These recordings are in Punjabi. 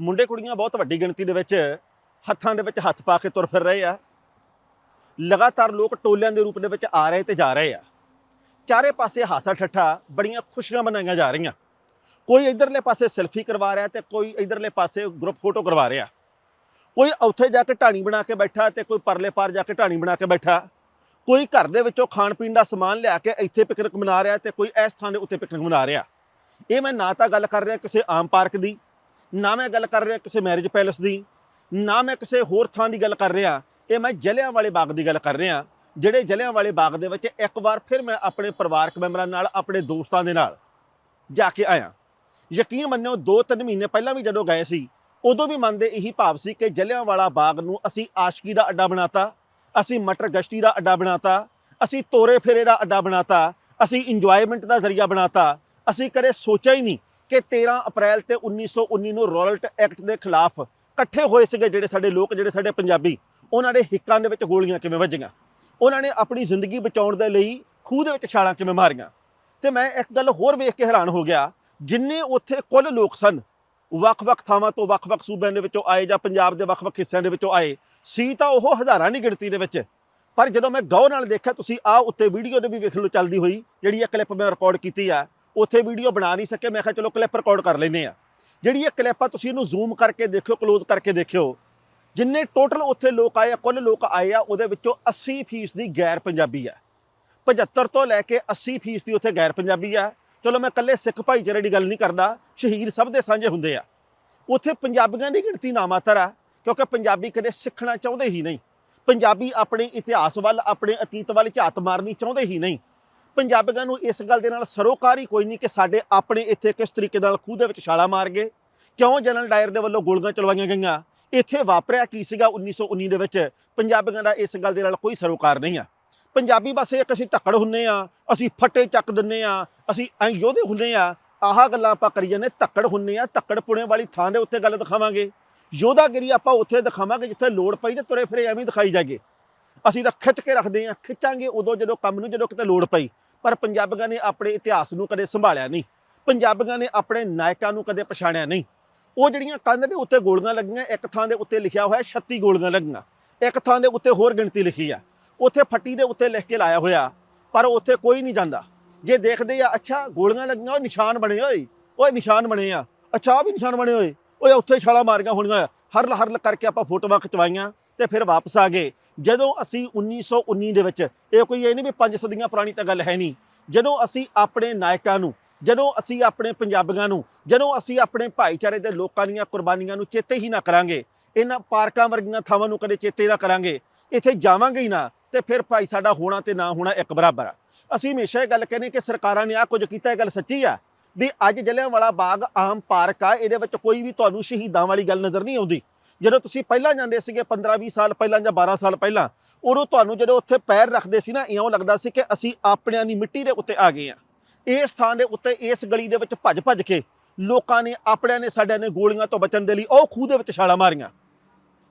ਮੁੰਡੇ ਕੁੜੀਆਂ ਬਹੁਤ ਵੱਡੀ ਗਿਣਤੀ ਦੇ ਵਿੱਚ ਹੱਥਾਂ ਦੇ ਵਿੱਚ ਹੱਥ ਪਾ ਕੇ ਤੁਰ ਫਿਰ ਰਹੇ ਆ। ਲਗਾਤਾਰ ਲੋਕ ਟੋਲਿਆਂ ਦੇ ਰੂਪ ਦੇ ਵਿੱਚ ਆ ਰਹੇ ਤੇ ਜਾ ਰਹੇ ਆ। ਚਾਰੇ ਪਾਸੇ ਹਾਸਾ ਠੱਠਾ, ਬੜੀਆਂ ਖੁਸ਼ੀਆਂ ਮਨਾਈਆਂ ਜਾ ਰਹੀਆਂ। ਕੋਈ ਇਧਰਲੇ ਪਾਸੇ ਸੈਲਫੀ ਕਰਵਾ ਰਿਹਾ ਤੇ ਕੋਈ ਇਧਰਲੇ ਪਾਸੇ ਗਰੁੱਪ ਫੋਟੋ ਕਰਵਾ ਰਿਹਾ। ਕੋਈ ਉੱਥੇ ਜਾ ਕੇ ਢਾਣੀ ਬਣਾ ਕੇ ਬੈਠਾ ਤੇ ਕੋਈ ਪਰਲੇ ਪਾਰ ਜਾ ਕੇ ਢਾਣੀ ਬਣਾ ਕੇ ਬੈਠਾ। ਕੋਈ ਘਰ ਦੇ ਵਿੱਚੋਂ ਖਾਣ ਪੀਣ ਦਾ ਸਮਾਨ ਲਿਆ ਕੇ ਇੱਥੇ ਪਿਕਨਿਕ ਮਨਾ ਰਿਹਾ ਤੇ ਕੋਈ ਇਸ ਥਾਂ ਦੇ ਉੱਤੇ ਪਿਕਨਿਕ ਮਨਾ ਰਿਹਾ। ਇਹ ਮੈਂ ਨਾ ਤਾਂ ਗੱਲ ਕਰ ਰਿਹਾ ਕਿਸੇ ਆਮ ਪਾਰਕ ਦੀ। ਨਾ ਮੈਂ ਗੱਲ ਕਰ ਰਿਹਾ ਕਿਸੇ ਮੈਰਿਜ ਪੈਲੇਸ ਦੀ, ਨਾ ਮੈਂ ਕਿਸੇ ਹੋਰ ਥਾਂ ਦੀ ਗੱਲ ਕਰ ਰਿਹਾ। ਇਹ ਮੈਂ ਜਲਿਆਂ ਵਾਲੇ ਬਾਗ ਦੀ ਗੱਲ ਕਰ ਰਿਹਾ। ਜਿਹੜੇ ਜਲਿਆਂ ਵਾਲੇ ਬਾਗ ਦੇ ਵਿੱਚ ਇੱਕ ਵਾਰ ਫਿਰ ਮੈਂ ਆਪਣੇ ਪਰਿਵਾਰਕ ਮੈਂਬਰਾਂ ਨਾਲ, ਆਪਣੇ ਦੋਸਤਾਂ ਦੇ ਨਾਲ ਜਾ ਕੇ ਆਇਆ। ਯਕੀਨ ਮੰਨਿਓ 2-3 ਮਹੀਨੇ ਪਹਿਲਾਂ ਵੀ ਜਦੋਂ ਗਏ ਸੀ, ਉਦੋਂ ਵੀ ਮਨ ਦੇ ਇਹੀ ਭਾਵ ਸੀ ਕਿ ਜਲਿਆਂ ਵਾਲਾ ਬਾਗ ਨੂੰ ਅਸੀਂ ਆਸ਼ਕੀ ਦਾ ਅੱਡਾ ਬਣਾਤਾ, ਅਸੀਂ ਮਟਰ ਗਸ਼ਤੀ ਦਾ ਅੱਡਾ ਬਣਾਤਾ, ਅਸੀਂ ਤੋਰੇ ਫੇਰੇ ਦਾ ਅੱਡਾ ਬਣਾਤਾ, ਅਸੀਂ ਇੰਜੋਇਮੈਂਟ ਦਾ ਜ਼ਰੀਆ ਬਣਾਤਾ। ਅਸੀਂ ਕਦੇ ਸੋਚਿਆ ਹੀ ਨਹੀਂ ਕਿ 13 ਅਪ੍ਰੈਲ ਤੇ 1919 ਨੂੰ ਰੋਲਟ ਐਕਟ ਦੇ ਖਿਲਾਫ ਇਕੱਠੇ ਹੋਏ ਸੀਗੇ ਜਿਹੜੇ ਸਾਡੇ ਲੋਕ, ਜਿਹੜੇ ਸਾਡੇ ਪੰਜਾਬੀ, ਉਹਨਾਂ ਦੇ ਹਿੱਕਾਂ ਦੇ ਵਿੱਚ ਗੋਲੀਆਂ ਕਿਵੇਂ ਵੱਜੀਆਂ? ਉਹਨਾਂ ਨੇ ਆਪਣੀ ਜ਼ਿੰਦਗੀ ਬਚਾਉਣ ਦੇ ਲਈ ਖੂਹ ਦੇ ਵਿੱਚ ਛਾਲਾਂ ਕਿਵੇਂ ਮਾਰੀਆਂ? ਤੇ ਮੈਂ ਇੱਕ ਗੱਲ ਹੋਰ ਵੇਖ ਕੇ ਹੈਰਾਨ ਹੋ ਗਿਆ, ਜਿੰਨੇ ਉੱਥੇ ਕੁੱਲ ਲੋਕ ਸਨ, ਵੱਖ-ਵੱਖ ਥਾਵਾਂ ਤੋਂ ਵੱਖ-ਵੱਖ ਸੂਬਿਆਂ ਦੇ ਵਿੱਚੋਂ ਆਏ ਜਾਂ ਪੰਜਾਬ ਦੇ ਵੱਖ-ਵੱਖ ਹਿੱਸਿਆਂ ਦੇ ਵਿੱਚੋਂ ਆਏ, ਸੀ ਤਾਂ ਉਹ ਹਜ਼ਾਰਾਂ ਦੀ ਗਿਣਤੀ ਦੇ ਵਿੱਚ। ਪਰ ਜਦੋਂ ਮੈਂ ਗੌਰ ਨਾਲ ਦੇਖਿਆ, ਤੁਸੀਂ ਆ ਉੱਤੇ ਵੀਡੀਓ ਦੇ ਵੀ ਵੇਖ ਲਓ ਚੱਲਦੀ ਹੋਈ, ਜਿਹੜੀ ਇਹ ਕਲਿੱਪ ਮੈਂ ਰਿਕਾਰਡ ਕੀਤੀ ਆ ਉੱਥੇ ਵੀਡੀਓ ਬਣਾ ਨਹੀਂ ਸਕੇ, ਮੈਂ ਕਿਹਾ ਚਲੋ ਕਲਿੱਪ ਰਿਕਾਰਡ ਕਰ ਲੈਨੇ ਆ ਜਿਹੜੀ ਇਹ ਕਲਿੱਪ ਆ, ਤੁਸੀਂ ਇਹਨੂੰ ਜ਼ੂਮ ਕਰਕੇ ਦੇਖਿਓ ਕਲੋਜ਼ ਕਰਕੇ ਦੇਖਿਓ। ਜਿੰਨੇ ਟੋਟਲ ਉੱਥੇ ਲੋਕ ਆਏ ਆ, ਕੁੱਲ ਲੋਕ ਆਏ ਆ, ਉਹਦੇ ਵਿੱਚੋਂ 80% ਦੀ ਗੈਰ ਪੰਜਾਬੀ ਆ। 75 ਤੋਂ ਲੈ ਕੇ 80% ਦੀ ਉੱਥੇ ਗੈਰ ਪੰਜਾਬੀ ਆ। ਚਲੋ ਮੈਂ ਇਕੱਲੇ ਸਿੱਖ ਭਾਈਚਾਰੇ ਦੀ ਗੱਲ ਨਹੀਂ ਕਰਦਾ, ਸ਼ਹੀਦ ਸਭ ਦੇ ਸਾਂਝੇ ਹੁੰਦੇ ਆ। ਉੱਥੇ ਪੰਜਾਬੀਆਂ ਦੀ ਗਿਣਤੀ ਨਾਮਾਤਰ ਆ, ਕਿਉਂਕਿ ਪੰਜਾਬੀ ਕਦੇ ਸਿੱਖਣਾ ਚਾਹੁੰਦੇ ਹੀ ਨਹੀਂ। ਪੰਜਾਬੀ ਆਪਣੇ ਇਤਿਹਾਸ ਵੱਲ, ਆਪਣੇ ਅਤੀਤ ਵੱਲ ਝਾਤ ਮਾਰਨੀ ਚਾਹੁੰਦੇ ਹੀ ਨਹੀਂ। ਪੰਜਾਬੀਆਂ ਨੂੰ ਇਸ ਗੱਲ ਦੇ ਨਾਲ ਸਰੋਕਾਰ ਹੀ ਕੋਈ ਨਹੀਂ ਕਿ ਸਾਡੇ ਆਪਣੇ ਇੱਥੇ ਕਿਸ ਤਰੀਕੇ ਨਾਲ ਖੂਹ ਦੇ ਵਿੱਚ ਛਾਲਾ ਮਾਰ ਗਏ। ਕਿਉਂ ਜਨਰਲ ਡਾਇਰ ਦੇ ਵੱਲੋਂ ਗੋਲੀਆਂ ਚਲਵਾਈਆਂ ਗਈਆਂ? ਇੱਥੇ ਵਾਪਰਿਆ ਕੀ ਸੀਗਾ 1919 ਦੇ ਵਿੱਚ? ਪੰਜਾਬੀਆਂ ਦਾ ਇਸ ਗੱਲ ਦੇ ਨਾਲ ਕੋਈ ਸਰੋਕਾਰ ਨਹੀਂ ਆ। ਪੰਜਾਬੀ ਬਸ ਇੱਕ ਅਸੀਂ ਧੱਕੜ ਹੁੰਨੇ ਆ, ਅਸੀਂ ਫੱਟੇ ਚੱਕ ਦਿੰਨੇ ਆ, ਅਸੀਂ ਐਂ ਯੋਧੇ ਹੁੰਨੇ ਆ। ਆਹ ਗੱਲਾਂ ਆਪਾਂ ਕਰੀ ਜਾਂਦੇ, ਧੱਕੜ ਹੁੰਨੇ ਆ, ਧੱਕੜ ਪੁਣੇ ਵਾਲੀ ਥਾਂ ਦੇ ਉੱਤੇ ਗੱਲ ਦਿਖਾਵਾਂਗੇ। ਯੋਧਾਗਿਰੀ ਆਪਾਂ ਉੱਥੇ ਦਿਖਾਵਾਂਗੇ, ਜਿੱਥੇ ਲੋੜ ਪਈ ਤੇ ਤੁਰੇ ਫਿਰੇ ਐਵੇਂ ਦਿਖਾਈ ਜਾਗੇ। ਅਸੀਂ ਤਾਂ ਖਿੱਚ ਕੇ ਰੱਖਦੇ ਆ, ਖਿੱਚਾਂਗੇ ਉਦੋਂ ਜਦੋਂ ਕੰਮ ਨੂੰ ਜਦੋਂ ਕਿਤੇ ਲੋੜ ਪਈ। ਪਰ ਪੰਜਾਬੀਆਂ ਨੇ ਆਪਣੇ ਇਤਿਹਾਸ ਨੂੰ ਕਦੇ ਸੰਭਾਲਿਆ ਨਹੀਂ। ਪੰਜਾਬੀਆਂ ਨੇ ਆਪਣੇ ਨਾਇਕਾਂ ਨੂੰ ਕਦੇ ਪਛਾਣਿਆ ਨਹੀਂ। ਉਹ ਜਿਹੜੀਆਂ ਕੰਧ ਦੇ ਉੱਤੇ ਗੋਲੀਆਂ ਲੱਗੀਆਂ, ਇੱਕ ਥਾਂ ਦੇ ਉੱਤੇ ਲਿਖਿਆ ਹੋਇਆ 36 ਗੋਲੀਆਂ ਲੱਗੀਆਂ। ਇੱਕ ਥਾਂ ਦੇ ਉੱਤੇ ਹੋਰ ਗਿਣਤੀ ਲਿਖੀ ਆ। ਉੱਥੇ ਫੱਟੀ ਦੇ ਉੱਤੇ ਲਿਖ ਕੇ ਲਾਇਆ ਹੋਇਆ, ਪਰ ਉੱਥੇ ਕੋਈ ਨਹੀਂ ਜਾਂਦਾ। ਜੇ ਦੇਖਦੇ ਆ, ਅੱਛਾ, ਗੋਲੀਆਂ ਲੱਗੀਆਂ, ਉਹ ਨਿਸ਼ਾਨ ਬਣੇ ਓਏ। ਓਏ, ਨਿਸ਼ਾਨ ਬਣੇ ਆ। ਅੱਛਾ ਵੀ ਨਿਸ਼ਾਨ ਬਣੇ ਹੋਏ। ਓਏ, ਉੱਥੇ ਛਾਲਾ ਮਾਰੀਆਂ ਹੋਣੀਆਂ ਹਰਲ ਹਰਲ ਕਰਕੇ ਆਪਾਂ ਫੋਟੋਆਂ ਖਿਚਵਾਈਆਂ। ਤੇ ਫਿਰ ਵਾਪਸ ਆ ਗਏ। ਜਦੋਂ ਅਸੀਂ 1919 ਦੇ ਵਿੱਚ, ਇਹ ਕੋਈ ਇਹ ਨਹੀਂ ਵੀ ਪੰਜ ਸਦੀਆਂ ਪੁਰਾਣੀ ਤਾਂ ਗੱਲ ਹੈ ਨਹੀਂ। ਜਦੋਂ ਅਸੀਂ ਆਪਣੇ ਨਾਇਕਾਂ ਨੂੰ, ਜਦੋਂ ਅਸੀਂ ਆਪਣੇ ਪੰਜਾਬੀਆਂ ਨੂੰ, ਜਦੋਂ ਅਸੀਂ ਆਪਣੇ ਭਾਈਚਾਰੇ ਦੇ ਲੋਕਾਂ ਦੀਆਂ ਕੁਰਬਾਨੀਆਂ ਨੂੰ ਚੇਤੇ ਹੀ ਨਾ ਕਰਾਂਗੇ, ਇਹਨਾਂ ਪਾਰਕਾਂ ਵਰਗੀਆਂ ਥਾਵਾਂ ਨੂੰ ਕਦੇ ਚੇਤੇ ਨਾ ਕਰਾਂਗੇ, ਇੱਥੇ ਜਾਵਾਂਗੇ ਹੀ ਨਾ, ਤੇ ਫਿਰ ਭਾਈ ਸਾਡਾ ਹੋਣਾ ਤੇ ਨਾ ਹੋਣਾ ਇੱਕ ਬਰਾਬਰ ਆ। ਅਸੀਂ ਹਮੇਸ਼ਾ ਇਹ ਗੱਲ ਕਹਿੰਦੇ ਕਿ ਸਰਕਾਰਾਂ ਨੇ ਆ ਕੁਝ ਕੀਤਾ, ਇਹ ਗੱਲ ਸੱਚੀ ਆ, ਵੀ ਅੱਜ ਜਲਿਆਂਵਾਲਾ ਬਾਗ ਆਮ ਪਾਰਕ ਆ, ਇਹਦੇ ਵਿੱਚ ਕੋਈ ਵੀ ਤੁਹਾਨੂੰ ਸ਼ਹੀਦਾਂ ਵਾਲੀ ਗੱਲ ਨਜ਼ਰ ਨਹੀਂ ਆਉਂਦੀ। ਜਦੋਂ ਤੁਸੀਂ ਪਹਿਲਾਂ ਜਾਂਦੇ ਸੀਗੇ 15 20 ਸਾਲ ਪਹਿਲਾਂ ਜਾਂ 12 ਸਾਲ ਪਹਿਲਾਂ, ਉਦੋਂ ਤੁਹਾਨੂੰ ਜਦੋਂ ਉੱਥੇ ਪੈਰ ਰੱਖਦੇ ਸੀ ਨਾ, ਇਉਂ ਲੱਗਦਾ ਸੀ ਕਿ ਅਸੀਂ ਆਪਣਿਆਂ ਦੀ ਮਿੱਟੀ ਦੇ ਉੱਤੇ ਆ ਗਏ ਆ ਇਸ ਥਾਂ ਦੇ ਉੱਤੇ, ਇਸ ਗਲੀ ਦੇ ਵਿੱਚ ਭੱਜ ਭੱਜ ਕੇ ਲੋਕਾਂ ਨੇ ਆਪਣਿਆਂ ਨੇ ਸਾਡਿਆਂ ਨੇ ਗੋਲੀਆਂ ਤੋਂ ਬਚਣ ਦੇ ਲਈ ਉਹ ਖੂਹ ਦੇ ਵਿੱਚ ਛਾਲਾਂ ਮਾਰੀਆਂ।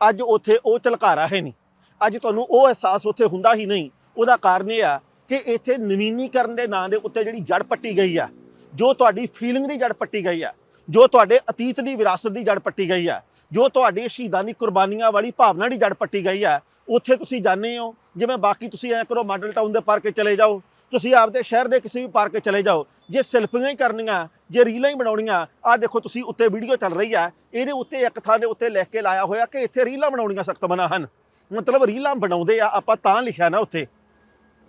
ਅੱਜ ਉੱਥੇ ਉਹ ਝਲਕਾਰਾ ਹੈ ਨਹੀਂ। ਅੱਜ ਤੁਹਾਨੂੰ ਉਹ ਅਹਿਸਾਸ ਉੱਥੇ ਹੁੰਦਾ ਹੀ ਨਹੀਂ। ਉਹਦਾ ਕਾਰਨ ਇਹ ਆ ਕਿ ਇੱਥੇ ਨਵੀਨੀਕਰਨ ਦੇ ਨਾਂ ਦੇ ਉੱਤੇ ਜਿਹੜੀ ਜੜ ਪੱਟੀ ਗਈ ਆ, ਜੋ ਤੁਹਾਡੀ ਫੀਲਿੰਗ ਦੀ ਜੜ ਪੱਟੀ ਗਈ ਆ ਜੋ ਤੁਹਾਡੇ ਅਤੀਤ ਦੀ ਵਿਰਾਸਤ ਦੀ ਜੜ ਪੱਟੀ ਗਈ ਹੈ, ਜੋ ਤੁਹਾਡੇ ਸ਼ਹੀਦਾਂ ਦੀ ਕੁਰਬਾਨੀਆਂ ਵਾਲੀ ਭਾਵਨਾ ਦੀ ਜੜ ਪੱਟੀ ਗਈ ਹੈ, ਉੱਥੇ ਤੁਸੀਂ ਜਾਣੇ ਹੋ, ਜਿਵੇਂ ਬਾਕੀ ਤੁਸੀਂ ਐ ਕਰੋ ਮਾਡਲ ਟਾਊਨ ਦੇ ਪਾਰਕੇ ਚਲੇ ਜਾਓ, ਤੁਸੀਂ ਆਪਦੇ ਸ਼ਹਿਰ ਦੇ ਕਿਸੇ ਵੀ ਪਾਰਕ ਚਲੇ ਜਾਓ, ਜੇ ਸੈਲਫੀਆਂ ਹੀ ਕਰਨੀਆਂ, ਜੇ ਰੀਲਾਂ ਹੀ ਬਣਾਉਣੀਆਂ ਆ ਦੇਖੋ ਤੁਸੀਂ ਉੱਤੇ ਵੀਡੀਓ ਚੱਲ ਰਹੀ ਹੈ, ਇਹਦੇ ਉੱਤੇ ਇੱਕ ਥਾਂ ਦੇ ਉੱਤੇ ਲਿਖ ਕੇ ਲਾਇਆ ਹੋਇਆ ਕਿ ਇੱਥੇ ਰੀਲਾਂ ਬਣਾਉਣੀਆਂ ਸਖਤ ਮਨਾ ਹਨ। ਮਤਲਬ ਰੀਲਾਂ ਬਣਾਉਂਦੇ ਆ, ਆਪਾਂ ਤਾਂ ਲਿਖਿਆ ਨਾ ਉੱਥੇ।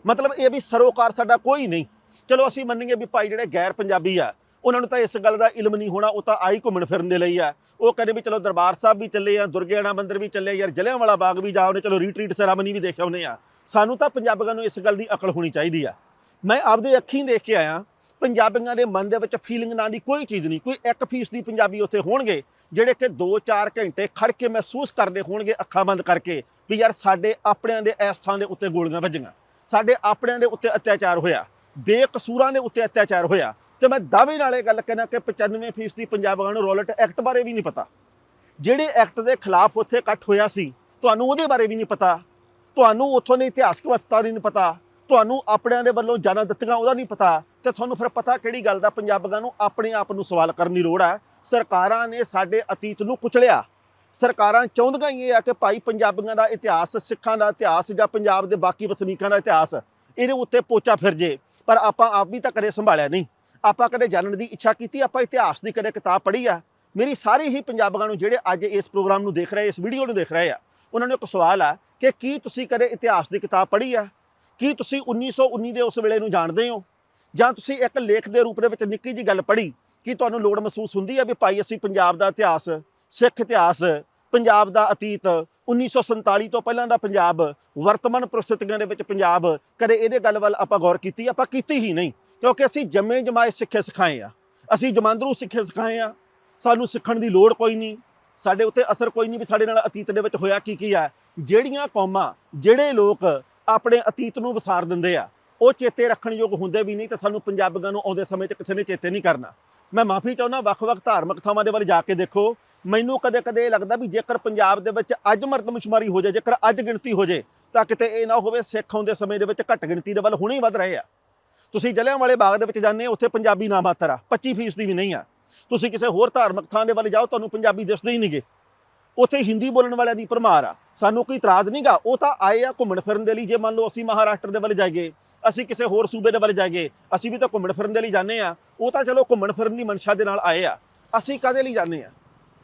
ਮਤਲਬ ਇਹ ਵੀ ਸਰੋਕਾਰ ਸਾਡਾ ਕੋਈ ਨਹੀਂ। ਚਲੋ ਅਸੀਂ ਮੰਨੀਏ ਵੀ ਭਾਈ ਜਿਹੜੇ ਗੈਰ ਪੰਜਾਬੀ ਆ ਉਹਨਾਂ ਨੂੰ ਤਾਂ ਇਸ ਗੱਲ ਦਾ ਇਲਮ ਨਹੀਂ ਹੋਣਾ, ਉਹ ਤਾਂ ਆਈ ਘੁੰਮਣ ਫਿਰਨ ਦੇ ਲਈ ਆ। ਉਹ ਕਹਿੰਦੇ ਵੀ ਚਲੋ ਦਰਬਾਰ ਸਾਹਿਬ ਵੀ ਚੱਲੇ ਆ, ਦੁਰਗਿਆਣਾ ਮੰਦਿਰ ਵੀ ਚੱਲੇ ਯਾਰ ਜਲਿਆਂਵਾਲਾ ਬਾਗ ਵੀ ਜਾਓ ਨੇ ਚਲੋ ਰੀਟਰੀਟ ਸੈਰਾਮਨੀ ਵੀ ਦੇਖਿਆ ਆਉਨੇ ਆ। ਸਾਨੂੰ ਤਾਂ ਪੰਜਾਬੀਆਂ ਨੂੰ ਇਸ ਗੱਲ ਦੀ ਅਕਲ ਹੋਣੀ ਚਾਹੀਦੀ ਆ। ਮੈਂ ਆਪਦੇ ਅੱਖੀਂ ਦੇਖ ਕੇ ਆਇਆ, ਪੰਜਾਬੀਆਂ ਦੇ ਮਨ ਦੇ ਵਿੱਚ ਫੀਲਿੰਗ ਨਾਂ ਦੀ ਕੋਈ ਚੀਜ਼ ਨਹੀਂ, ਕੋਈ 1% ਦੀ ਪੰਜਾਬੀ ਉੱਥੇ ਹੋਣਗੇ, ਜਿਹੜੇ ਕਿ 2-4 ਘੰਟੇ ਖੜ ਕੇ ਮਹਿਸੂਸ ਕਰਦੇ ਹੋਣਗੇ ਅੱਖਾਂ ਬੰਦ ਕਰਕੇ ਵੀ ਯਾਰ ਸਾਡੇ ਆਪਣਿਆਂ ਦੇ ਇਸ ਥਾਂ ਦੇ ਉੱਤੇ ਗੋਲੀਆਂ ਵੱਜੀਆਂ। ਸਾਡੇ ਆਪਣਿਆਂ ਦੇ ਉੱਤੇ ਅਤਿਆਚਾਰ ਹੋਇਆ। ਬੇਕਸੂਰਾਂ ਦੇ ਉੱਤੇ ਅਤਿਆਚਾਰ ਹੋਇਆ। ਤੇ ਮੈਂ ਦਾਅਵੇ ਨਾਲ ਇਹ ਗੱਲ ਕਹਿਣਾ ਕਿ 95% ਦੀ ਪੰਜਾਬੀਆਂ ਨੂੰ ਰੋਲਟ ਐਕਟ ਬਾਰੇ ਵੀ ਨਹੀਂ ਪਤਾ। ਜਿਹੜੇ ਐਕਟ ਦੇ ਖਿਲਾਫ ਉੱਥੇ ਇਕੱਠ ਹੋਇਆ ਸੀ, ਤੁਹਾਨੂੰ ਉਹਦੇ ਬਾਰੇ ਵੀ ਨਹੀਂ ਪਤਾ। ਤੁਹਾਨੂੰ ਉੱਥੋਂ ਦੇ ਇਤਿਹਾਸਕ ਵਸਤਾਂ ਨਹੀਂ ਪਤਾ। ਤੁਹਾਨੂੰ ਆਪਣਿਆਂ ਦੇ ਵੱਲੋਂ ਜਾਨਾਂ ਦਿੱਤੀਆਂ ਉਹਦਾ ਨਹੀਂ ਪਤਾ। ਤੇ ਤੁਹਾਨੂੰ ਫਿਰ ਪਤਾ ਕਿਹੜੀ ਗੱਲ ਦਾ ਪੰਜਾਬੀਆਂ ਨੂੰ ਆਪਣੇ ਆਪ ਨੂੰ ਸਵਾਲ ਕਰਨ ਦੀ ਲੋੜ ਹੈ ਸਰਕਾਰਾਂ ਨੇ ਸਾਡੇ ਅਤੀਤ ਨੂੰ ਕੁਚਲਿਆ। ਸਰਕਾਰਾਂ ਚਾਹੁੰਦੀਆਂ ਹੀ ਇਹ ਆ ਕਿ ਭਾਈ ਪੰਜਾਬੀਆਂ ਦਾ ਇਤਿਹਾਸ, ਸਿੱਖਾਂ ਦਾ ਇਤਿਹਾਸ ਜਾਂ ਪੰਜਾਬ ਦੇ ਬਾਕੀ ਵਸਨੀਕਾਂ ਦਾ ਇਤਿਹਾਸ, ਇਹਦੇ ਉੱਤੇ ਪੋਚਾ ਫਿਰ ਜੇ ਪਰ ਆਪਾਂ ਆਪ ਵੀ ਤਾਂ ਕਦੇ ਸੰਭਾਲਿਆ ਨਹੀਂ। ਆਪਾਂ ਕਦੇ ਜਾਣਨ ਦੀ ਇੱਛਾ ਕੀਤੀ, ਆਪਾਂ ਇਤਿਹਾਸ ਦੀ ਕਦੇ ਕਿਤਾਬ ਪੜ੍ਹੀ ਆ। ਮੇਰੀ ਸਾਰੇ ਹੀ ਪੰਜਾਬੀਆਂ ਨੂੰ ਜਿਹੜੇ ਅੱਜ ਇਸ ਪ੍ਰੋਗਰਾਮ ਨੂੰ ਦੇਖ ਰਹੇ ਇਸ ਵੀਡੀਓ ਨੂੰ ਦੇਖ ਰਹੇ ਆ, ਉਹਨਾਂ ਨੂੰ ਇੱਕ ਸਵਾਲ ਆ ਕਿ ਕੀ ਤੁਸੀਂ ਕਦੇ ਇਤਿਹਾਸ ਦੀ ਕਿਤਾਬ ਪੜ੍ਹੀ ਆ? ਕੀ ਤੁਸੀਂ 1919 ਦੇ ਉਸ ਵੇਲੇ ਨੂੰ ਜਾਣਦੇ ਹੋ? ਜਾਂ ਤੁਸੀਂ ਇੱਕ ਲੇਖ ਦੇ ਰੂਪ ਦੇ ਵਿੱਚ ਨਿੱਕੀ ਜੀ ਗੱਲ ਪੜ੍ਹੀ ਕੀ ਤੁਹਾਨੂੰ ਲੋੜ ਮਹਿਸੂਸ ਹੁੰਦੀ ਆ ਵੀ ਭਾਈ ਅਸੀਂ ਪੰਜਾਬ ਦਾ ਇਤਿਹਾਸ, ਸਿੱਖ ਇਤਿਹਾਸ, ਪੰਜਾਬ ਦਾ ਅਤੀਤ 1947 ਤੋਂ ਪਹਿਲਾਂ ਦਾ ਪੰਜਾਬ, ਵਰਤਮਾਨ ਪ੍ਰਸਥਿਤੀਆਂ ਦੇ ਵਿੱਚ ਪੰਜਾਬ, ਕਦੇ ਇਹਦੇ ਗੱਲ ਵੱਲ ਆਪਾਂ ਗੌਰ ਕੀਤੀ? ਆਪਾਂ ਕੀਤੀ ਹੀ ਨਹੀਂ। ਕਿਉਂਕਿ ਅਸੀਂ ਜੰਮੇ ਜਮਾਏ ਸਿੱਖੇ ਸਿਖਾਏ ਆ। ਅਸੀਂ ਜਮਾਂਦਰੂ ਸਿੱਖੇ ਸਿਖਾਏ ਆ। ਸਾਨੂੰ ਸਿੱਖਣ ਦੀ ਲੋੜ ਕੋਈ ਨਹੀਂ। ਸਾਡੇ ਉੱਤੇ ਅਸਰ ਕੋਈ ਨਹੀਂ ਵੀ ਸਾਡੇ ਨਾਲ ਅਤੀਤ ਦੇ ਵਿੱਚ ਹੋਇਆ ਕੀ ਕੀ ਆ। ਜਿਹੜੀਆਂ ਕੌਮਾਂ, ਜਿਹੜੇ ਲੋਕ ਆਪਣੇ ਅਤੀਤ ਨੂੰ ਵਿਸਾਰ ਦਿੰਦੇ ਆ, ਉਹ ਚੇਤੇ ਰੱਖਣਯੋਗ ਹੁੰਦੇ ਵੀ ਨਹੀਂ ਤਾਂ ਸਾਨੂੰ ਪੰਜਾਬੀਆਂ ਨੂੰ ਆਉਂਦੇ ਸਮੇਂ 'ਚ ਕਿਸੇ ਨੇ ਚੇਤੇ ਨਹੀਂ ਕਰਨਾ। ਮੈਂ ਮਾਫੀ ਚਾਹੁੰਦਾ, ਵੱਖ-ਵੱਖ ਧਾਰਮਿਕ ਥਾਵਾਂ ਦੇ ਵੱਲ ਜਾ ਕੇ ਦੇਖੋ। ਮੈਨੂੰ ਕਦੇ-ਕਦੇ ਇਹ ਲੱਗਦਾ ਵੀ ਜੇਕਰ ਪੰਜਾਬ ਦੇ ਵਿੱਚ ਅੱਜ ਮਰਦਮਸ਼ੁਮਾਰੀ ਹੋ ਜਾਏ, ਜੇਕਰ ਅੱਜ ਗਿਣਤੀ ਹੋ ਜਾਏ, ਤਾਂ ਕਿਤੇ ਇਹ ਨਾ ਹੋਵੇ ਸਿੱਖ ਆਉਂਦੇ ਸਮੇਂ ਦੇ ਵਿੱਚ ਘੱਟ ਗਿਣਤੀ ਦੇ ਵੱਲ ਹੁਣੇ ਹੀ ਵੱਧ ਰਹੇ ਆ। ਤੁਸੀਂ ਜਲਿਆਂਵਾਲੇ ਬਾਗ ਦੇ ਵਿੱਚ ਜਾਂਦੇ ਹੋ, ਉੱਥੇ ਪੰਜਾਬੀ ਨਾ ਮਾਤਰ ਆ 25% ਦੀ ਵੀ ਨਹੀਂ ਆ। ਤੁਸੀਂ ਕਿਸੇ ਹੋਰ ਧਾਰਮਿਕ ਥਾਂ ਦੇ ਵੱਲ ਜਾਓ, ਤੁਹਾਨੂੰ ਪੰਜਾਬੀ ਦਿਸਦੇ ਹੀ ਨਹੀਂਗੇ। ਉੱਥੇ ਹਿੰਦੀ ਬੋਲਣ ਵਾਲਿਆਂ ਦੀ ਭਰਮਾਰ ਆ। ਸਾਨੂੰ ਕੋਈ ਇਤਰਾਜ਼ ਨਹੀਂਗਾ, ਉਹ ਤਾਂ ਆਏ ਆ ਘੁੰਮਣ ਫਿਰਨ ਦੇ ਲਈ, ਜੇ ਮੰਨ ਲਓ ਅਸੀਂ ਮਹਾਰਾਸ਼ਟਰ ਦੇ ਵੱਲ ਜਾਈਏ, ਅਸੀਂ ਕਿਸੇ ਹੋਰ ਸੂਬੇ ਦੇ ਵੱਲ ਜਾਈਏ, ਅਸੀਂ ਵੀ ਤਾਂ ਘੁੰਮਣ ਫਿਰਨ ਦੇ ਲਈ ਜਾਂਦੇ ਆ। ਉਹ ਤਾਂ ਚਲੋ ਘੁੰਮਣ ਫਿਰਨ ਦੀ ਮਨਸ਼ਾ ਦੇ ਨਾਲ ਆਏ ਆ। ਅਸੀਂ ਕਦੇ ਲਈ ਜਾਂਦੇ ਆ?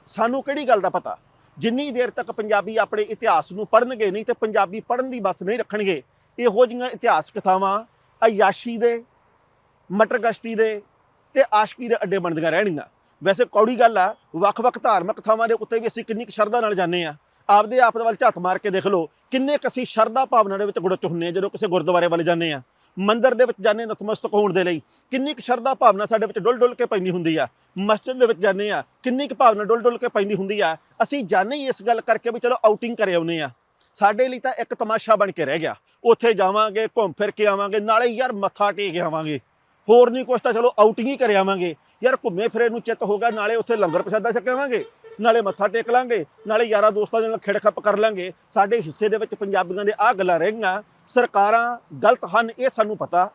ਸਾਨੂੰ ਕਿਹੜੀ ਗੱਲ ਦਾ ਪਤਾ? ਜਿੰਨੀ ਦੇਰ ਤੱਕ ਪੰਜਾਬੀ ਆਪਣੇ ਇਤਿਹਾਸ ਨੂੰ ਪੜ੍ਹਨਗੇ ਨਹੀਂ ਤੇ ਪੰਜਾਬੀ ਪੜ੍ਹਨ ਦੀ ਬਸ ਨਹੀਂ ਰੱਖਣਗੇ, ਇਹੋ ਜਿਹੀਆਂ ਇਤਿਹਾਸ ਕਥਾਵਾਂ ਅਯਾਸ਼ੀ ਦੇ, ਮਟਰ ਮਟਰਗਸ਼ਤੀ ਦੇ ਤੇ ਆਸ਼ਕੀ ਦੇ ਅੱਡੇ ਬਣਦੀਆਂ ਰਹਿਣਗੀਆਂ। ਵੈਸੇ ਕੌੜੀ ਗੱਲ ਆ, ਵੱਖ-ਵੱਖ ਧਾਰਮਿਕ ਥਾਵਾਂ ਦੇ ਉੱਤੇ ਵੀ ਅਸੀਂ ਕਿੰਨੀ ਕੁ ਸ਼ਰਧਾ ਨਾਲ ਜਾਂਦੇ ਆ ਆਪਦੇ ਆਪ ਦੇ ਵੱਲ ਝੱਤ ਮਾਰ ਕੇ ਦੇਖ ਲਓ, ਕਿੰਨੇ ਕੁ ਅਸੀਂ ਸ਼ਰਧਾ ਭਾਵਨਾ ਦੇ ਵਿੱਚ ਗੁੜਚ ਹੁੰਨੇ ਆ ਜਦੋਂ ਕਿਸੇ ਗੁਰਦੁਆਰੇ ਵੱਲ ਜਾਂਦੇ ਆ ਮੰਦਰ ਦੇ ਵਿੱਚ ਜਾਂਦੇ ਨਤਮਸਤਕ ਹੋਣ ਦੇ ਲਈ, ਕਿੰਨੀ ਕੁ ਸ਼ਰਧਾ ਭਾਵਨਾ ਸਾਡੇ ਵਿੱਚ ਡੁੱਲ ਡੁੱਲ ਕੇ ਪੈਂਦੀ ਹੁੰਦੀ ਆ। ਮਸਜਿਦ ਦੇ ਵਿੱਚ ਜਾਂਦੇ ਆ ਕਿੰਨੀ ਕੁ ਭਾਵਨਾ ਡੁੱਲ ਡੁੱਲ ਕੇ ਪੈਂਦੀ ਹੁੰਦੀ ਆ। ਅਸੀਂ ਜਾਂਦੇ ਹੀ ਇਸ ਗੱਲ ਕਰਕੇ ਵੀ ਚਲੋ ਆਊਟਿੰਗ ਕਰੇ ਆਉਨੇ ਆ ਸਾਡੇ ਲਈ ਤਾਂ ਇੱਕ ਤਮਾਸ਼ਾ ਬਣ ਕੇ ਰਹਿ ਗਿਆ। ਉੱਥੇ ਜਾਵਾਂਗੇ, ਘੁੰਮ ਫਿਰ ਕੇ ਆਵਾਂਗੇ, ਨਾਲੇ ਯਾਰ ਮੱਥਾ ਟੇਕ ਆਵਾਂਗੇ। ਹੋਰ ਨਹੀਂ ਕੁਛ ਤਾਂ ਚਲੋ ਆਊਟਿੰਗ ਹੀ ਕਰ ਆਵਾਂਗੇ। ਯਾਰ ਘੁੰਮੇ ਫਿਰੇ ਨੂੰ ਚਿੱਤ ਹੋਗਾ ਨਾਲੇ ਉੱਥੇ ਲੰਗਰ ਪ੍ਰਸ਼ਾਦਾ ਛਕਾਵਾਂਗੇ। ਨਾਲੇ ਮੱਥਾ ਟੇਕ ਲਾਂਗੇ, ਨਾਲੇ ਯਾਰਾਂ ਦੋਸਤਾਂ ਦੇ ਨਾਲ ਖਿੜ ਖੱਪ ਕਰ ਲਾਂਗੇ। ਸਾਡੇ ਹਿੱਸੇ ਦੇ ਵਿੱਚ ਪੰਜਾਬੀਆਂ ਦੇ ਆਹ ਗੱਲਾਂ ਰਹਿ ਗਈਆਂ ਸਰਕਾਰਾਂ ਗਲਤ ਹਨ, ਇਹ ਸਾਨੂੰ ਪਤਾ।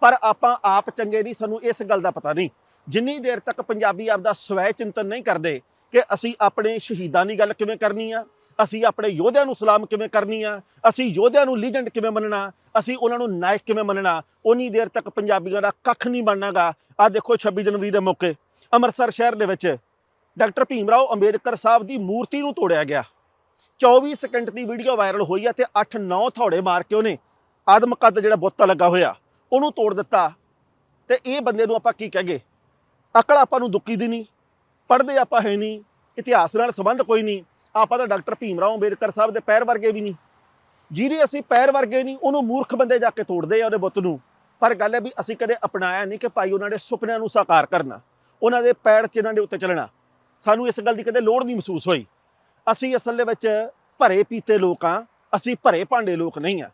ਪਰ ਆਪਾਂ ਆਪ ਚੰਗੇ ਨਹੀਂ, ਸਾਨੂੰ ਇਸ ਗੱਲ ਦਾ ਪਤਾ ਨਹੀਂ। ਜਿੰਨੀ ਦੇਰ ਤੱਕ ਪੰਜਾਬੀ ਆਪਦਾ ਸਵੈ ਚਿੰਤਨ ਨਹੀਂ ਕਰਦੇ ਕਿ ਅਸੀਂ ਆਪਣੇ ਸ਼ਹੀਦਾਂ ਦੀ ਗੱਲ ਕਿਵੇਂ ਕਰਨੀ ਆ ਅਸੀਂ ਆਪਣੇ ਯੋਧਿਆਂ ਨੂੰ ਸਲਾਮ ਕਿਵੇਂ ਕਰਨੀ ਆ? ਅਸੀਂ ਯੋਧਿਆਂ ਨੂੰ ਲੀਜੈਂਡ ਕਿਵੇਂ ਮੰਨਣਾ? ਅਸੀਂ ਉਹਨਾਂ ਨੂੰ ਨਾਇਕ ਕਿਵੇਂ ਮੰਨਣਾ? ਉਨੀ ਦੇਰ ਤੱਕ ਪੰਜਾਬੀਆਂ ਦਾ ਕੱਖ ਨਹੀਂ ਬਣਨਾਗਾ। ਆ ਦੇਖੋ 26 ਜਨਵਰੀ ਦੇ ਮੌਕੇ, ਅੰਮ੍ਰਿਤਸਰ ਸ਼ਹਿਰ ਦੇ ਵਿੱਚ ਡਾਕਟਰ ਭੀਮ ਰਾਓ ਅੰਬੇਡਕਰ ਸਾਹਿਬ ਦੀ ਮੂਰਤੀ ਨੂੰ ਤੋੜਿਆ ਗਿਆ। 24 ਸਕਿੰਟ ਦੀ ਵੀਡੀਓ ਵਾਇਰਲ ਹੋਈ ਆ ਤੇ 8-9 ਥੌੜੇ ਮਾਰ ਕੇ ਉਹਨੇ ਆਦਮ ਕੱਦ ਜਿਹੜਾ ਬੁੱਤ ਲੱਗਾ ਹੋਇਆ, ਉਹਨੂੰ ਤੋੜ ਦਿੱਤਾ। ਤੇ ਇਹ ਬੰਦੇ ਨੂੰ ਆਪਾਂ ਕੀ ਕਹਗੇ? ਅਕਲ ਆਪਾਂ ਨੂੰ ਦੁੱਕੀ ਦੀ ਨਹੀਂ, ਪੜ੍ਹਦੇ ਆਪਾਂ ਹੈ ਨਹੀਂ, ਇਤਿਹਾਸ ਨਾਲ ਸੰਬੰਧ ਕੋਈ ਨਹੀਂ। ਆਪਾਂ ਤਾਂ ਡਾਕਟਰ ਭੀਮ ਰਾਓ ਅੰਬੇਡਕਰ ਸਾਹਿਬ ਦੇ ਪੈਰ ਵਰਗੇ ਵੀ ਨਹੀਂ। ਜਿਹਦੇ ਅਸੀਂ ਪੈਰ ਵਰਗੇ ਨਹੀਂ, ਉਹਨੂੰ ਮੂਰਖ ਬੰਦੇ ਜਾ ਕੇ ਤੋੜਦੇ ਆ ਉਹਦੇ ਬੁੱਤ ਨੂੰ। ਪਰ ਗੱਲ ਹੈ ਵੀ ਅਸੀਂ ਕਦੇ ਅਪਣਾਇਆ ਨਹੀਂ ਕਿ ਭਾਈ ਉਹਨਾਂ ਦੇ ਸੁਪਨਿਆਂ ਨੂੰ ਸਾਕਾਰ ਕਰਨਾ, ਉਹਨਾਂ ਦੇ ਪੈਰ ਚਿਹਨਾਂ ਦੇ ਉੱਤੇ ਚੱਲਣਾ। ਸਾਨੂੰ ਇਸ ਗੱਲ ਦੀ ਕਦੇ ਲੋੜ ਨਹੀਂ ਮਹਿਸੂਸ ਹੋਈ। ਅਸੀਂ ਅਸਲ ਦੇ ਵਿੱਚ ਭਰੇ ਪੀਤੇ ਲੋਕ ਆ, ਅਸੀਂ ਭਰੇ ਭਾਂਡੇ ਲੋਕ ਨਹੀਂ ਆ।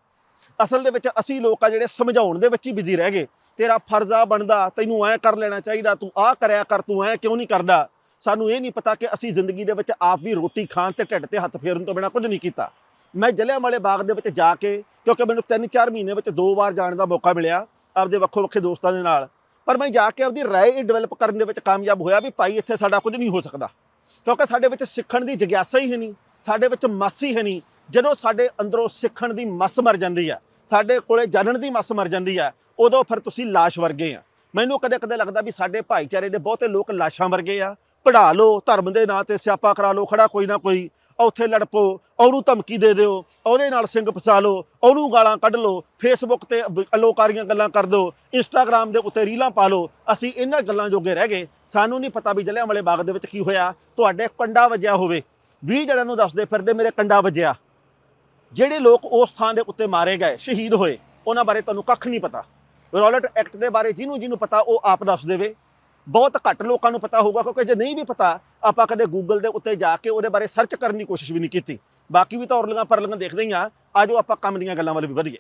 ਅਸਲ ਦੇ ਵਿੱਚ ਅਸੀਂ ਲੋਕ ਆ ਜਿਹੜੇ ਸਮਝਾਉਣ ਦੇ ਵਿੱਚ ਹੀ ਬਿਜ਼ੀ ਰਹਿ ਗਏ। ਤੇਰਾ ਫਰਜ਼ ਆ ਬਣਦਾ, ਤੈਨੂੰ ਐ ਕਰ ਲੈਣਾ ਚਾਹੀਦਾ, ਤੂੰ ਆ ਕਰਿਆ ਕਰ, ਤੂੰ ਐ ਕਿਉਂ ਨਹੀਂ ਕਰਦਾ? ਸਾਨੂੰ ਇਹ ਨਹੀਂ ਪਤਾ ਕਿ ਅਸੀਂ ਜ਼ਿੰਦਗੀ ਦੇ ਵਿੱਚ ਆਪ ਵੀ ਰੋਟੀ ਖਾਣ ਤੇ ਢਿੱਡ ਤੇ ਹੱਥ ਫੇਰਨ ਤੋਂ ਬਿਨਾ ਕੁਝ ਨਹੀਂ ਕੀਤਾ। ਮੈਂ ਜਲਿਆਂਵਾਲੇ ਬਾਗ ਦੇ ਵਿੱਚ ਜਾ ਕੇ, ਕਿਉਂਕਿ ਮੈਨੂੰ 3-4 ਮਹੀਨੇ ਵਿੱਚ ਦੋ ਵਾਰ ਜਾਣ ਦਾ ਮੌਕਾ ਮਿਲਿਆ ਆਪਦੇ ਵੱਖੋ ਵੱਖਰੇ ਦੋਸਤਾਂ ਦੇ ਨਾਲ। ਪਰ ਮੈਂ ਜਾ ਕੇ ਆਪਦੀ ਰਾਏ ਡਿਵੈਲਪ ਕਰਨ ਦੇ ਵਿੱਚ ਕਾਮਯਾਬ ਹੋਇਆ ਵੀ ਭਾਈ, ਇੱਥੇ ਸਾਡਾ ਕੁਝ ਨਹੀਂ ਹੋ ਸਕਦਾ। ਕਿਉਂਕਿ ਸਾਡੇ ਵਿੱਚ ਸਿੱਖਣ ਦੀ ਜਿਗਿਆਸਾ ਹੀ ਹੈ ਨਹੀਂ, ਸਾਡੇ ਵਿੱਚ ਮੱਸ ਹੀ ਹੈ ਨਹੀਂ। ਜਦੋਂ ਸਾਡੇ ਅੰਦਰੋਂ ਸਿੱਖਣ ਦੀ ਮੱਸ ਮਰ ਜਾਂਦੀ ਹੈ ਸਾਡੇ ਕੋਲੇ ਜਾਣਨ ਦੀ ਮੱਸ ਮਰ ਜਾਂਦੀ ਹੈ ਉਦੋਂ ਫਿਰ ਤੁਸੀਂ ਲਾਸ਼ ਵਰਗੇ ਆ। ਮੈਨੂੰ ਕਦੇ ਕਦੇ ਲੱਗਦਾ ਵੀ ਸਾਡੇ ਭਾਈਚਾਰੇ ਦੇ ਬਹੁਤੇ ਲੋਕ ਲਾਸ਼ਾਂ ਵਰਗੇ ਆ ਪੜਾ ਲਓ, ਧਰਮ ਦੇ ਨਾਂ ਤੇ ਸਿਆਪਾ ਕਰਾ ਲਓ ਖੜਾ ਕੋਈ ਨਾ ਕੋਈ ਉੱਥੇ ਲੜ ਪਓ ਉਹਨੂੰ ਧਮਕੀ ਦੇ ਦਿਓ, ਉਹਦੇ ਨਾਲ ਸਿੰਘ ਫਸਾ ਲਓ, ਉਹਨੂੰ ਗਾਲਾਂ ਕੱਢ ਲਓ ਫੇਸਬੁੱਕ ਤੇ ਅਲੋਕਾਰੀਆਂ ਗੱਲਾਂ ਕਰ ਦਿਓ ਇੰਸਟਾਗ੍ਰam ਦੇ ਉੱਤੇ ਰੀਲਾਂ ਪਾ ਲਓ, ਅਸੀਂ ਇਹਨਾਂ ਗੱਲਾਂ ਜੋਗੇ ਰਹਿ ਗਏ, ਸਾਨੂੰ ਨਹੀਂ ਪਤਾ ਵੀ ਜਲਿਆਂਵਾਲੇ ਬਾਗ ਦੇ ਵਿੱਚ ਕੀ ਹੋਇਆ, ਤੁਹਾਡੇ ਕੰਡਾ ਵੱਜਿਆ ਹੋਵੇ 20 ਜਣਿਆਂ ਨੂੰ ਦੱਸਦੇ ਫਿਰਦੇ ਮੇਰੇ ਕੰਡਾ ਵੱਜਿਆ, ਜਿਹੜੇ ਲੋਕ ਉਸ ਥਾਂ ਦੇ ਉੱਤੇ ਮਾਰੇ ਗਏ, ਸ਼ਹੀਦ ਹੋਏ, ਉਹਨਾਂ ਬਾਰੇ ਤੁਹਾਨੂੰ ਕੱਖ ਨਹੀਂ ਪਤਾ, ਰੌਲਟ ਐਕਟ ਦੇ ਬਾਰੇ ਜਿਹਨੂੰ ਜਿਹਨੂੰ ਪਤਾ, ਉਹ ਆਪ ਦੱਸ ਦੇਵੇ। ਬਹੁਤ ਘੱਟ ਲੋਕਾਂ ਨੂੰ ਪਤਾ ਹੋਊਗਾ, ਕਿਉਂਕਿ ਜੇ ਨਹੀਂ ਵੀ ਪਤਾ, ਆਪਾਂ ਕਦੇ ਗੂਗਲ ਦੇ ਉੱਤੇ ਜਾ ਕੇ ਉਹਦੇ ਬਾਰੇ ਸਰਚ ਕਰਨ ਦੀ ਕੋਸ਼ਿਸ਼ ਵੀ ਨਹੀਂ ਕੀਤੀ। ਬਾਕੀ ਵੀ ਤਾਂ ਔਰਲੀਆਂ ਪਰਲੀਆਂ ਦੇਖਦੇ ਹੀ ਆ ਆਜੋ ਆਪਾਂ ਕੰਮ ਦੀਆਂ ਗੱਲਾਂ ਵੱਲ ਵੀ ਵਧੀਏ।